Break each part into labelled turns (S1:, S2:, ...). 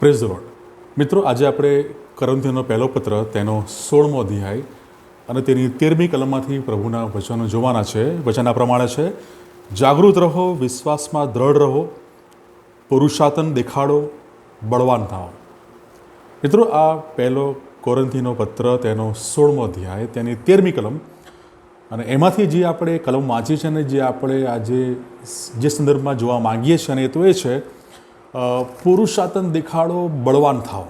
S1: Praise road મિત્રો, આજે આપણે કરંથીનો પહેલો પત્ર, તેનો સોળમો અધ્યાય અને તેની તેરમી કલમમાંથી પ્રભુના વચનો જોવાના છે. વચના પ્રમાણે છે, જાગૃત રહો, વિશ્વાસમાં દ્રઢ રહો પુરુષાતન દેખાડો, બળવાન થાઓ. મિત્રો, આ પહેલો કોરંથીનો પત્ર, તેનો સોળમો અધ્યાય, તેની તેરમી કલમ અને એમાંથી જે આપણે કલમ વાંચી છે અને જે આપણે આજે જે સંદર્ભમાં જોવા માંગીએ છીએ અને એ તો એ છે પુરુષાતન દેખાડો, બળવાન થાઓ.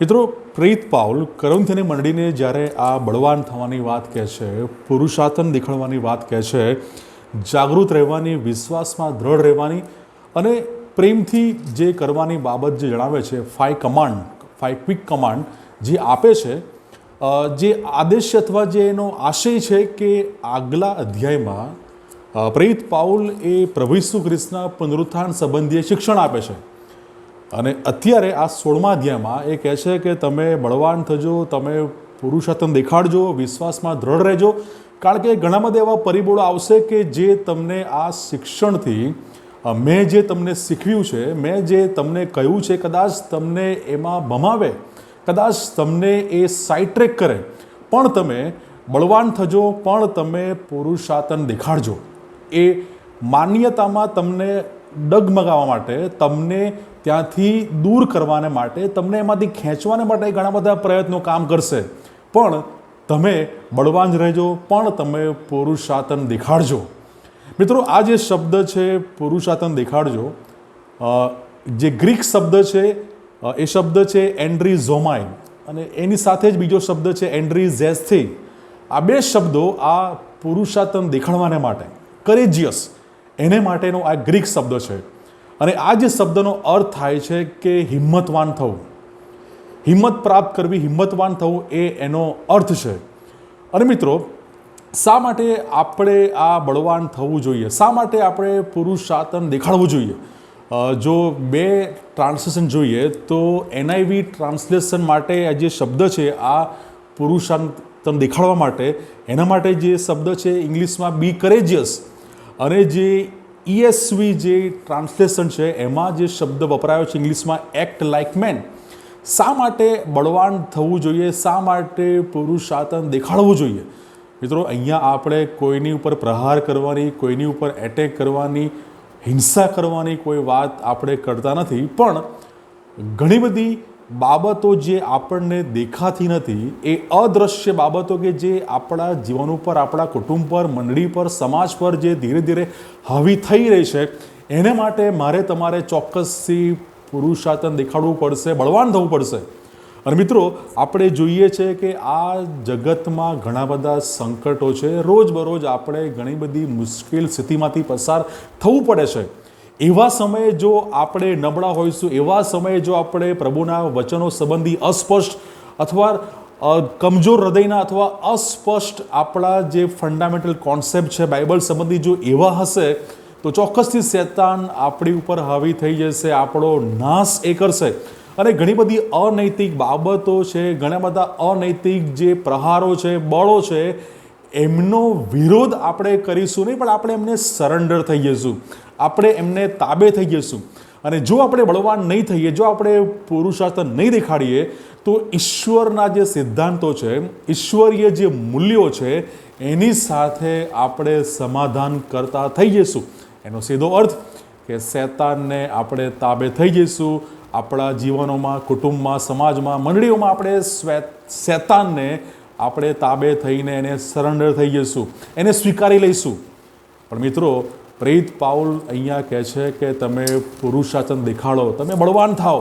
S1: મિત્રો, પ્રીત પાઉલ કરંથીની મંડીને જ્યારે આ બળવાન થવાની વાત કહે છે પુરુષાતન દેખાડવાની વાત કહે છે, જાગૃત રહેવાની, વિશ્વાસમાં દ્રઢ રહેવાની અને પ્રેમથી જે કરવાની બાબત જે જણાવે છે ફાઈ કમાન્ડ ફાઈ ક્વિક કમાન્ડ જે આપે છે જે આદેશ અથવા જે એનો આશય છે કે આગલા અધ્યાયમાં પ્રેરિત પાઉલ એ પ્રભુ ઈસુ ખ્રિસ્તના પુનરુત્થાન સંબંધીએ શિક્ષણ આપે છે. અને અત્યારે આ સોળમા અધ્યાયમાં એ કહે છે કે તમે બળવાન થજો, તમે પુરુષોત્તમ દેખાડજો, વિશ્વાસમાં દ્રઢ રહેજો. કારણ કે ઘણા બધા એવા પરિબળો આવશે કે જે તમને આ શિક્ષણથી મેં જે તમને શીખવ્યું છે, મેં જે તમને કહ્યું છે, કદાચ તમને એમાં ભમાવે, કદાચ તમને એ સાઇટ્રેક કરે. પણ તમે બળવાન થજો, પણ તમે પુરુષાતન દેખાડજો. એ માન્યતામાં તમને ડગમગાવવા માટે, તમને ત્યાંથી દૂર કરવાને માટે, તમને એમાંથી ખેંચવાને માટે ઘણા બધા પ્રયત્નો કામ કરશે. પણ તમે બળવાન રહેજો, પણ તમે પુરુષાતન દેખાડજો. મિત્રો, આ જે શબ્દ છે પુરુષાતન દેખાડજો જે ગ્રીક શબ્દ છે એ શબ્દ છે એન્ડ્રી ઝોમાઈ અને એની સાથે જ બીજો શબ્દ છે એન્ડ્રી ઝેસ્થી આ બે શબ્દો આ પુરુષાતન દેખાડવાને માટે. કરેજિયસ. એને માટેનો આ ગ્રીક શબ્દ છે. અને આ જે શબ્દનો અર્થ થાય છે કે હિંમતવાન થવું. હિંમત પ્રાપ્ત કરવી, હિંમતવાન થવું એ એનો અર્થ છે. અને મિત્રો, શા માટે આપણે આ બળવાન થવું જોઈએ? શા માટે આપણે પુરુષાતન દેખાડવું જોઈએ? જો બે ટ્રાન્સલેશન જોઈએ તો એનઆઈવી ટ્રાન્સલેશન માટે આ જે શબ્દ છે, આ પુરુષાતન દેખાડવા માટે. એના માટે જે શબ્દ છે ઇંગ્લિશમાં બી કરેજિયસ અને જે ઈએસવી જે ટ્રાન્સલેશન છે, એમાં જે શબ્દ વપરાયો છે ઇંગ્લિશમાં એક્ટ લાઇક મેન શા માટે બળવાન થવું જોઈએ? શા માટે પુરુષાતન દેખાડવું જોઈએ? મિત્રો, અહીંયા આપણે કોઈની ઉપર પ્રહાર કરવાની, કોઈની ઉપર એટેક કરવાની, હિંસા કરવાની કોઈ વાત આપણે કરતા નથી. પણ ઘણી બધી બાબતો જે આપણને દેખાતી નથી, એ અદ્રશ્ય બાબતો કે જે આપણા જીવન ઉપર, આપણા કુટુંબ પર, મંડળી પર, સમાજ પર જે ધીરે ધીરે હાવી થઈ રહી છે, એને માટે મારે તમારે ચોક્કસથી પુરુષાતન દેખાડવું પડશે, બળવાન થવું પડશે. અને મિત્રો, આપણે જોઈએ છે કે આ જગતમાં ઘણા બધા સંકટો છે. રોજબરોજ આપણે ઘણી બધી મુશ્કેલ સ્થિતિમાંથી પસાર થવું પડે છે. એવા સમયે જો આપણે નબળા હોઈશું, એવા સમયે જો આપણે પ્રભુના વચનો સંબંધી અસ્પષ્ટ અથવા કમજોર હૃદયના અથવા અસ્પષ્ટ આપણા જે ફંડામેન્ટલ કોન્સેપ્ટ છે બાઇબલ સંબંધી જો એવા હશે, તો ચોક્કસથી શેતાન આપણી ઉપર હાવી થઈ જશે, આપણો નાશ એ કરશે. અને ઘણી બધી અનૈતિક બાબતો છે, ઘણા બધા અનૈતિક જે પ્રહારો છે, બળો છે એમનો વિરોધ આપણે કરીશું નહીં, પણ આપણે એમને સરેન્ડર થઈ જઈશું. આપણે એમને તાબે થઈ જઈશું. અને જો આપણે બળવાન નહીં થઈએ, જો આપણે પુરુષાર્થ નહીં દેખાડીએ, તો ઈશ્વરના જે સિદ્ધાંતો છે, ઈશ્વરીય જે મૂલ્યો છે, એની સાથે આપણે સમાધાન કરતા થઈ જઈશું. એનો સીધો અર્થ કે શેતાનને આપણે તાબે થઈ જઈશું. આપણા જીવનોમાં, કુટુંબમાં, સમાજમાં, મંડળીઓમાં આપણે સ્વે, શેતાનને આપણે તાબે થઈને એને સરેન્ડર થઈ જઈશું, એને સ્વીકારી લઈશું. પણ મિત્રો પ્રેરિત પાઉલ અહીંયા કહે છે કે તમે પુરુષાચન દેખાડો, તમે બળવાન થાઓ.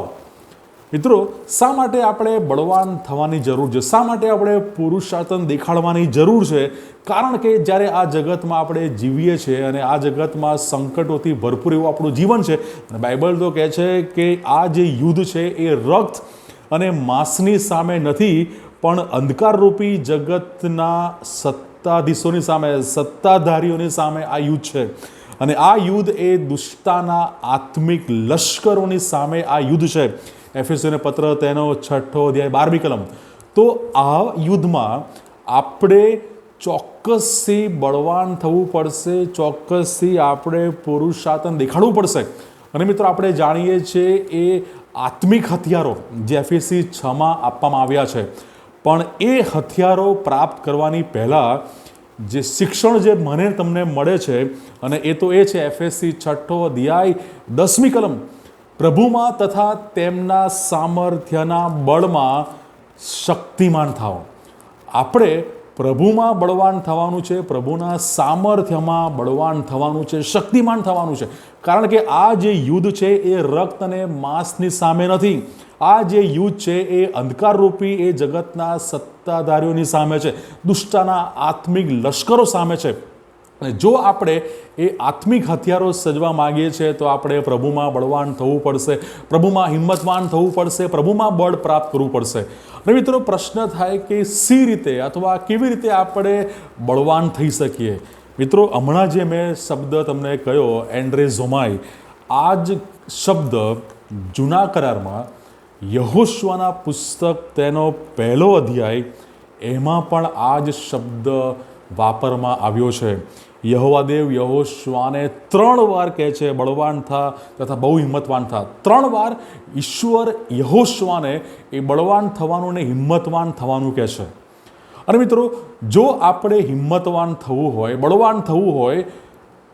S1: મિત્રો, શા માટે આપણે બળવાન થવાની જરૂર છે? શા માટે આપણે પુરુષાર્થન દેખાડવાની જરૂર છે? કારણ કે જ્યારે આ જગતમાં આપણે જીવીએ છીએ અને આ જગતમાં સંકટોથી ભરપૂર એવું આપણું જીવન છે, અને બાઇબલ તો કહે છે કે આ જે યુદ્ધ છે એ રક્ત અને માંસની સામે નથી પણ અંધકારરૂપી જગતના સત્તાધીશોની સામે, સત્તાધારીઓની સામે આ યુદ્ધ છે. અને આ યુદ્ધ એ દુષ્ટાના આત્મિક લશ્કરોની સામે આ યુદ્ધ છે. એફએસયુને પત્ર, તેનો છઠ્ઠો અધ્યાય, બારમી કલમ. તો આ યુદ્ધમાં આપણે ચોક્કસથી બળવાન થવું પડશે, ચોક્કસથી આપણે પુરુષાતન દેખાડવું પડશે. અને મિત્રો, આપણે જાણીએ છીએ એ આત્મિક હથિયારો જે એફએસસી છમાં આપવામાં આવ્યા છે. પણ એ હથિયારો પ્રાપ્ત કરવાની પહેલાં જે શિક્ષણ જે મને તમને મળે છે, અને એ તો એ છે એફએસસી છઠ્ઠો અધ્યાય, દસમી કલમ. પ્રભુમાં તથા તેમના સામર્થ્યના બળમાં શક્તિમાન થાઓ. આપણે પ્રભુમાં બળવાન થવાનું છે, પ્રભુના સામર્થ્યમાં બળવાન થવાનું છે, શક્તિમાન થવાનું છે. કારણ કે આ જે યુદ્ધ છે, એ રક્ત અને માંસની સામે નથી. આ જે યુદ્ધ છે એ અંધકારરૂપી એ જગતના સત્તાધારીઓની સામે છે, દુષ્ટાના આત્મિક લશ્કરો સામે છે. અને જો આપણે એ આત્મિક હથિયારો સજવા માંગીએ છીએ, તો આપણે પ્રભુમાં બળવાન થવું પડશે, પ્રભુમાં હિંમતવાન થવું પડશે, પ્રભુમાં બળ પ્રાપ્ત કરવું પડશે. અને મિત્રો, પ્રશ્ન થાય કે સી રીતે અથવા કેવી રીતે આપણે બળવાન થઈ શકીએ? મિત્રો, હમણાં જે મેં શબ્દ તમને કહ્યો, એન્ડ્રે ઝોમાઈ, આ જ શબ્દ જૂના કરારમાં યહોશ્વાના પુસ્તક તેનો પહેલો અધ્યાય, એમાં પણ આ જ શબ્દ વાપરમાં આવ્યો છે. યહોવાદેવ યહોશ્વાને ત્રણ વાર કહે છે, બળવાન થા તથા બહુ હિંમતવાન થા. ત્રણ વાર ઈશ્વર યહોશ્વાને એ બળવાન થવાનું ને હિંમતવાન થવાનું કહે છે. અને મિત્રો, જો આપણે હિંમતવાન થવું હોય, બળવાન થવું હોય,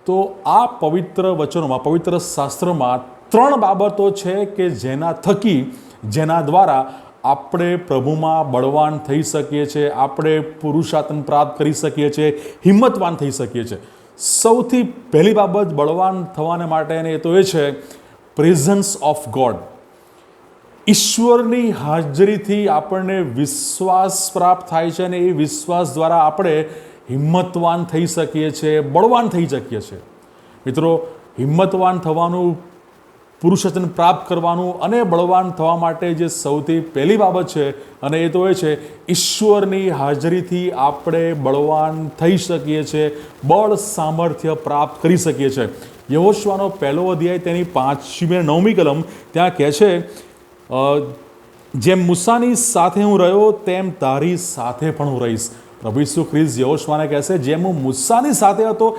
S1: તો આ પવિત્ર વચનોમાં, પવિત્ર શાસ્ત્રમાં ત્રણ બાબતો છે કે જેના થકી જેના દ્વારા આપણે પ્રભુમાં બળવાન થઈ શકીએ છીએ, આપણે પુરુષાર્થન પ્રાપ્ત કરી શકીએ છીએ, હિંમતવાન થઈ શકીએ છીએ. સૌથી પહેલી બાબત બળવાન થવાને માટેની એ તો એ છે પ્રેઝન્સ ઓફ ગોડ ઈશ્વરની હાજરીથી આપણને વિશ્વાસ પ્રાપ્ત થાય છે અને એ વિશ્વાસ દ્વારા આપણે હિંમતવાન થઈ શકીએ છીએ, બળવાન થઈ શકીએ છીએ. મિત્રો, હિંમતવાન થવાનું પુરુષોત્તમ પ્રાપ્ત કરવાનું અને બળવાન થવા માટે જે સૌથી પહેલી બાબત છે, અને એ તો એ છે, ઈશ્વરની હાજરીથી આપણે બળવાન થઈ શકીએ છીએ બળ સામર્થ્ય પ્રાપ્ત કરી શકીએ છીએ યહોશ્વાનો પહેલો અધ્યાય તેની પાંચમી નવમી કલમ ત્યાં કહે છે જેમ મુસાની સાથે હું રહ્યો, તેમ તારી સાથે પણ હું રહીશ. પ્રભુ ઈસુ ખ્રિસ્ત યહોશવાને કહેશે, જેમ હું મુસાની સાથે હતો,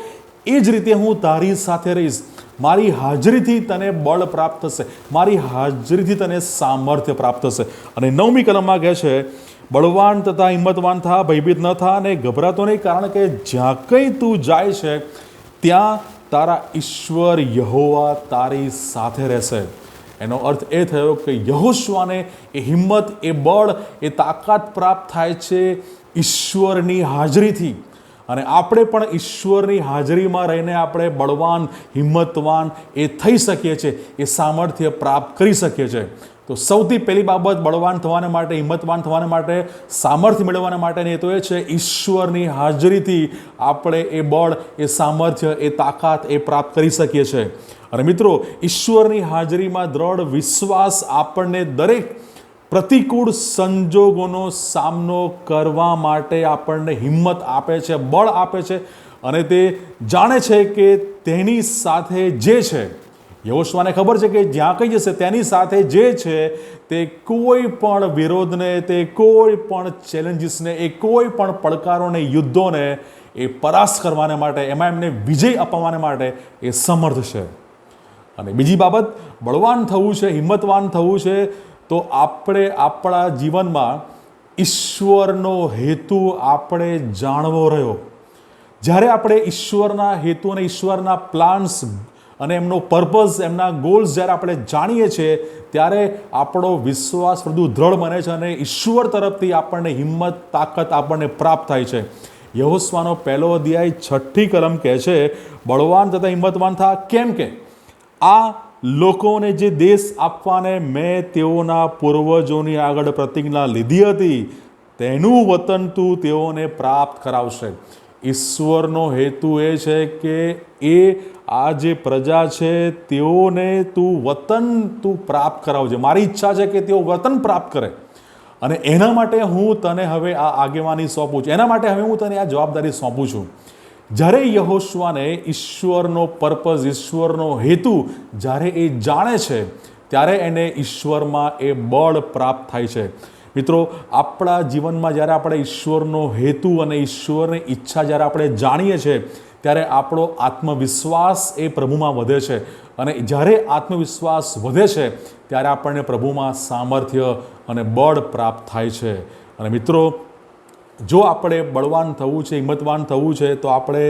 S1: એ જ રીતે હું તારી સાથે રહીશ. મારી હાજરીથી તને બળ પ્રાપ્ત થશે. મારી હાજરીથી તને સામર્થ્ય પ્રાપ્ત થશે. અને નવમી કલમમાં કહે છે, બળવાન તથા હિંમતવાન થા, ભયભીત ન થા અને ગભરાતો નહીં, કારણ કે જ્યાં કંઈ તું જાય છે, ત્યાં તારા ઈશ્વર યહોવા તારી સાથે રહેશે. એનો અર્થ એ થયો કે યહોશ્વાને એ હિંમત, એ બળ, એ તાકાત પ્રાપ્ત થાય છે ઈશ્વરની હાજરીથી. અને આપણે પણ ઈશ્વરની હાજરીમાં રહીને આપણે બળવાન, હિંમતવાન એ થઈ શકીએ છીએ, એ સામર્થ્ય પ્રાપ્ત કરી શકીએ છીએ. તો સૌથી પહેલી બાબત બળવાન થવાને માટે, હિંમતવાન થવાને માટે, સામર્થ્ય મેળવવાને માટેની એ તો એ છે, ઈશ્વરની હાજરીથી આપણે એ બળ, એ સામર્થ્ય, એ તાકાત એ પ્રાપ્ત કરી શકીએ છીએ. અને મિત્રો, ઈશ્વરની હાજરીમાં દ્રઢ વિશ્વાસ આપણને દરેક પ્રતિકૂળ સંજોગોનો સામનો કરવા માટે આપણને હિંમત આપે છે, બળ આપે છે અને તે જાણે છે કે તેની સાથે જે છે યહોશ્વાને ખબર છે કે જ્યાં કંઈ જશે તેની સાથે જે છે તે કોઈ પણ વિરોધને, તે કોઈ પણ ચેલેન્જીસને, એ કોઈ પણ પડકારોને, યુદ્ધોને એ પરાસ કરવાને માટે, એમાં એમને વિજય અપાવવાને માટે એ સમર્થ છે. અને બીજી બાબત, બળવાન થવું છે, હિંમતવાન થવું છે તો આપણે આપણા જીવનમાં ઈશ્વરનો હેતુ આપણે જાણવો રહ્યો. જ્યારે આપણે ઈશ્વરના હેતુ અને ઈશ્વરના પ્લાન્સ અને એમનો પર્પઝ, એમના ગોલ્સ જ્યારે આપણે જાણીએ છીએ, ત્યારે આપણો વિશ્વાસ વધુ દ્રઢ બને છે અને ઈશ્વર તરફથી આપણને હિંમત, તાકાત આપણને પ્રાપ્ત થાય છે. યહોસ્વાનો પહેલો અધ્યાય છઠ્ઠી કલમ કહે છે, બળવાન તથા હિંમતવાન થા. કેમ કે આ લોકોને જે દેશ આપવાને મેં તેઓના પૂર્વજોની આગળ પ્રતિજ્ઞા લીધી હતી, તેનું વતન તું તેઓને પ્રાપ્ત કરાવશે. ઈશ્વરનો હેતુ એ છે કે એ આ જે પ્રજા છે, તેઓને તું વતન તું પ્રાપ્ત કરાવજે. મારી ઈચ્છા છે કે તેઓ વતન પ્રાપ્ત કરે. અને એના માટે હું તને હવે આ આગેવાની સોંપું છું. એના માટે હવે હું તને આ જવાબદારી સોંપું છું. જ્યારે યહોશ્વાને ઈશ્વરનો પર્પઝ, ઈશ્વરનો હેતુ જ્યારે એ જાણે છે, ત્યારે એને ઈશ્વરમાં એ બળ પ્રાપ્ત થાય છે. મિત્રો, આપણા જીવનમાં જ્યારે આપણે ઈશ્વરનો હેતુ અને ઈશ્વરની ઈચ્છા જ્યારે આપણે જાણીએ છીએ, ત્યારે આપણો આત્મવિશ્વાસ એ પ્રભુમાં વધે છે. અને જ્યારે આત્મવિશ્વાસ વધે છે, ત્યારે આપણને પ્રભુમાં સામર્થ્ય અને બળ પ્રાપ્ત થાય છે. અને મિત્રો જો આપણે બળવાન થવું છે હિંમતવાન થવું છે તો આપણે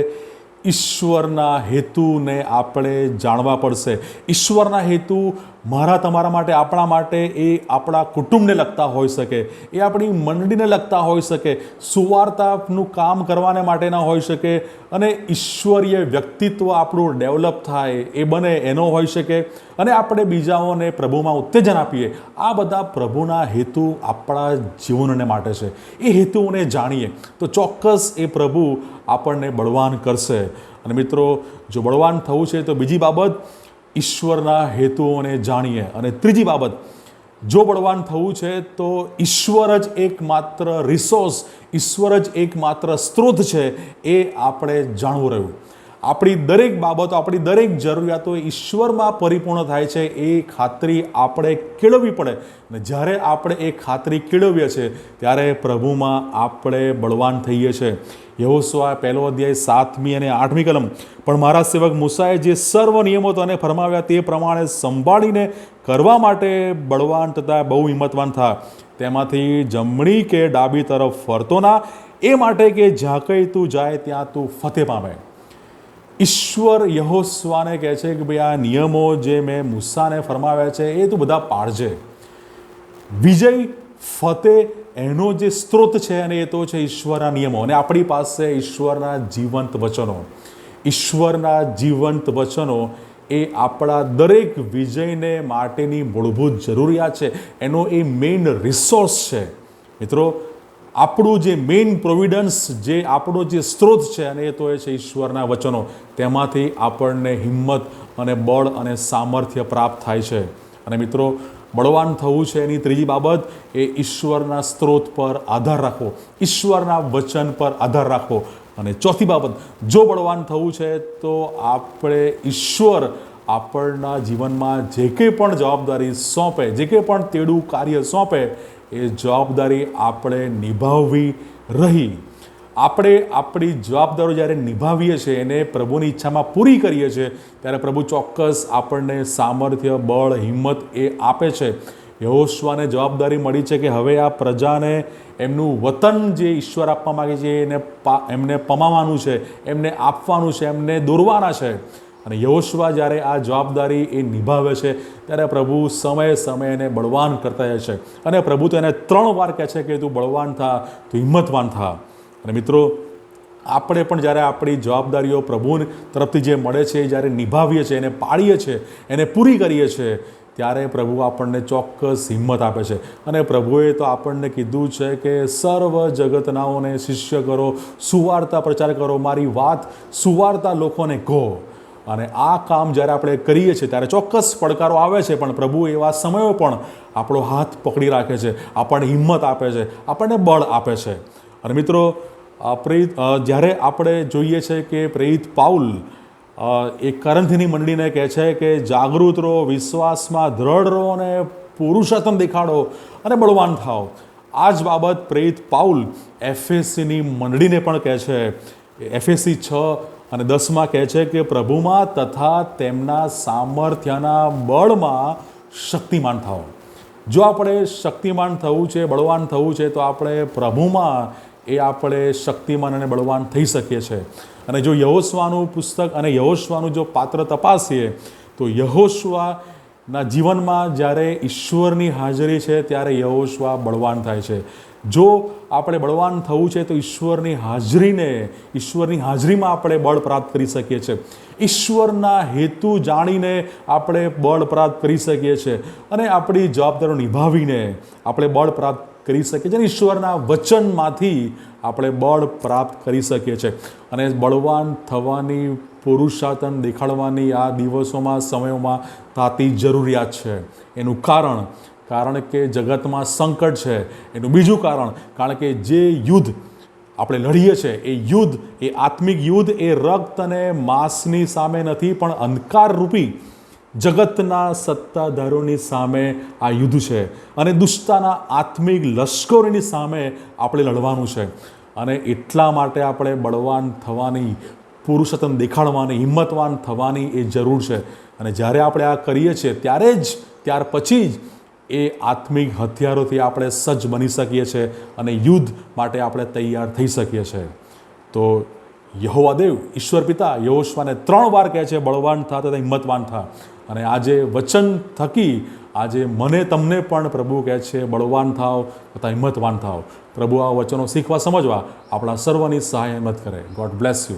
S1: ઈશ્વરના હેતુને આપણે જાણવા પડશે. ઈશ્વરના હેતુ મારા તમારા માટે, આપણા માટે, એ આપણા કુટુંબને લગતા હોઈ શકે, એ આપણી મંડળીને લગતા હોઈ શકે, સુવાર્તાનું કામ કરવાને માટેના હોઈ શકે, અને ઈશ્વરીય વ્યક્તિત્વ આપણું ડેવલપ થાય, એ બને, એનો હોઈ શકે, અને આપણે બીજાઓને પ્રભુમાં ઉત્તેજન આપીએ. આ બધા પ્રભુના હેતુ આપણા જીવનને માટે છે. એ હેતુઓને જાણીએ. તો ચોક્કસ એ પ્રભુ આપણને બળવાન કરશે. અને મિત્રો, જો બળવાન થવું છે તો બીજી બાબત ઈશ્વરના હેતુઓને જાણીએ. અને ત્રીજી બાબત, જો બળવાન થવું છે તો ઈશ્વર જ એકમાત્ર રિસોર્સ ઈશ્વર જ એકમાત્ર સ્ત્રોત છે એ આપણે જાણવું રહ્યું. આપણી દરેક બાબતો, આપણી દરેક જરૂરિયાતો ઈશ્વરમાં પરિપૂર્ણ થાય છે, એ ખાતરી આપણે કેળવવી પડે. અને જ્યારે આપણે એ ખાતરી કેળવીએ છીએ, ત્યારે પ્રભુમાં આપણે બળવાન થઈએ છીએ. યહોસ્વા પહેલો અધ્યાય સાતમી અને આઠમી કલમ, પણ મારા સેવક મુસાએ જે સર્વ નિયમો તને ફરમાવ્યા તે પ્રમાણે સંભાળીને કરવા માટે બળવાન તથા બહુ હિંમતવાન થા. તેમાંથી જમણી કે ડાબી તરફ ફરતો ના, એ માટે કે જ્યાં કંઈ તું જાય, ત્યાં તું ફતે પામે. ઈશ્વર યહોસ્વાને કહે છે કે ભાઈ આ નિયમો જે મેં મૂસાને ફરમાવ્યા છે, એ તું બધા પાળજે. વિજય ફતેહ એનો જે સ્ત્રોત છે અને એ તો છે ઈશ્વરના નિયમો. અને આપણી પાસે ઈશ્વરના જીવંત વચનો. ઈશ્વરના જીવંત વચનો એ આપણા દરેક વિજયને માટેની મૂળભૂત જરૂરિયાત છે. એનો એ મેઇન રિસોર્સ છે. મિત્રો આપણું જે મેઇન પ્રોવિડન્સ જે આપણો જે સ્ત્રોત છે અને એ તો એ છે ઈશ્વરના વચનો. તેમાંથી આપણને હિંમત અને બળ અને સામર્થ્ય પ્રાપ્ત થાય છે. અને મિત્રો, બળવાન થવું છે એની ત્રીજી બાબત, એ ઈશ્વરના સ્ત્રોત પર આધાર રાખવો. ઈશ્વરના વચન પર આધાર રાખવો. અને ચોથી બાબત, જો બળવાન થવું છે, તો આપણે ઈશ્વર આપણના જીવનમાં જે કંઈ પણ જવાબદારી સોંપે, જે કંઈ પણ તેડું કાર્ય સોંપે એ જવાબદારી આપણે નિભાવવી રહી. આપણે આપણી જવાબદારો જ્યારે નિભાવીએ છીએ, એને પ્રભુની ઈચ્છામાં પૂરી કરીએ છીએ, ત્યારે પ્રભુ ચોક્કસ આપણને સામર્થ્ય, બળ, હિંમત એ આપે છે. યહોશ્વાને જવાબદારી મળી છે કે હવે આ પ્રજાને એમનું વતન જે ઈશ્વર આપવા માગે છે, એને એમને પમાવાનું છે, એમને આપવાનું છે, એમને દોરવાના છે. અને યહોશવા જ્યારે આ જવાબદારી એ નિભાવે છે, ત્યારે પ્રભુ સમયે સમયે એને બળવાન કરતા જાય છે. અને પ્રભુ તો એને ત્રણ વાર કહે છે કે તું બળવાન થા, તું હિંમતવાન થા. અને મિત્રો, આપણે પણ જ્યારે આપણી જવાબદારીઓ પ્રભુ તરફથી જે મળે છે જ્યારે નિભાવીએ છીએ, એને પાળીએ છીએ, એને પૂરી કરીએ છીએ, ત્યારે પ્રભુ આપણને ચોક્કસ હિંમત આપે છે. અને પ્રભુએ તો આપણને કીધું છે કે સર્વ જગતનાઓને શિષ્ય કરો, સુવાર્તા પ્રચાર કરો, મારી વાત સુવાર્તા લોકોને કહો. અને આ કામ જ્યારે આપણે કરીએ છીએ, ત્યારે ચોક્કસ પડકારો આવે છે, પણ પ્રભુ એવા સમયો પણ આપણો હાથ પકડી રાખે છે, આપણને હિંમત આપે છે, આપણને બળ આપે છે. અને મિત્રો પ્રેરિત જ્યારે આપણે જોઈએ છે કે પ્રેરિત પાઉલ એ કરંથની મંડળીને કહે છે કે જાગૃત રહો, વિશ્વાસમાં દ્રઢ રહો અને પુરુષોત્તમ દેખાડો અને બળવાન થાઓ. આ જ બાબત પ્રેરિત પાઉલ એફએસસીની મંડળીને પણ કહે છે. એફએસસી છ અને દસમાં કહે છે કે પ્રભુમાં તથા તેમના સામર્થ્યના બળમાં શક્તિમાન થાઓ. જો આપણે શક્તિમાન થવું છે, બળવાન થવું છે, તો આપણે પ્રભુમાં એ આપણે શક્તિમાન અને બળવાન થઈ શકીએ છીએ અને જો યહોશ્વાનું પુસ્તક અને યહોશ્વાનું જો પાત્ર તપાસીએ, તો યહોશ્વાના જીવનમાં જ્યારે ઈશ્વરની હાજરી છે, ત્યારે યહોશ્વા બળવાન થાય છે. જો આપણે બળવાન થવું છે તો ઈશ્વરની હાજરીને, ઈશ્વરની હાજરીમાં આપણે બળ પ્રાપ્ત કરી શકીએ છીએ. ઈશ્વરના હેતુ જાણીને આપણે બળ પ્રાપ્ત કરી શકીએ છીએ અને આપણી જવાબદારીઓ નિભાવીને આપણે બળ પ્રાપ્ત કરી શકીએ છીએ અને ઈશ્વરના વચનમાંથી આપણે બળ પ્રાપ્ત કરી શકીએ છીએ. અને બળવાન થવાની, પુરુષાર્થન દેખાડવાની આ દિવસોમાં, સમયોમાં તાતી જરૂરિયાત છે. એનું કારણ કારણ કે જગતમાં સંકટ છે, એનું બીજું કારણ કારણ કે જે યુદ્ધ આપણે લડીએ છીએ એ યુદ્ધ, એ આત્મિક યુદ્ધ, એ રક્ત અને માંસની સામે નથી, પણ અંધકારરૂપી જગતના સત્તાધારોની સામે આ યુદ્ધ છે. અને દુષ્ટાના આત્મિક લશ્કરોની સામે આપણે લડવાનું છે. અને એટલા માટે આપણે બળવાન થવાની, પુરુષોત્તમ દેખાડવાની, હિંમતવાન થવાની એ જરૂર છે. અને જ્યારે આપણે આ કરીએ છીએ, ત્યારે જ, ત્યાર પછી જ એ આત્મિક હથિયારોથી આપણે સજ્જ બની શકીએ છીએ અને યુદ્ધ માટે આપણે તૈયાર થઈ શકીએ છીએ. તો યહોવા દેવ, ઈશ્વર પિતા યહોશવાને ત્રણ વાર કહે છે, બળવાન થા તથા હિંમતવાન થા. અને આજે વચન થકી આજે મને તમને પણ પ્રભુ કહે છે, બળવાન થાવ તથા હિંમતવાન થાવ પ્રભુ આ વચનો શીખવા સમજવા આપણા સર્વની સહાય હિંમત કરે. God bless you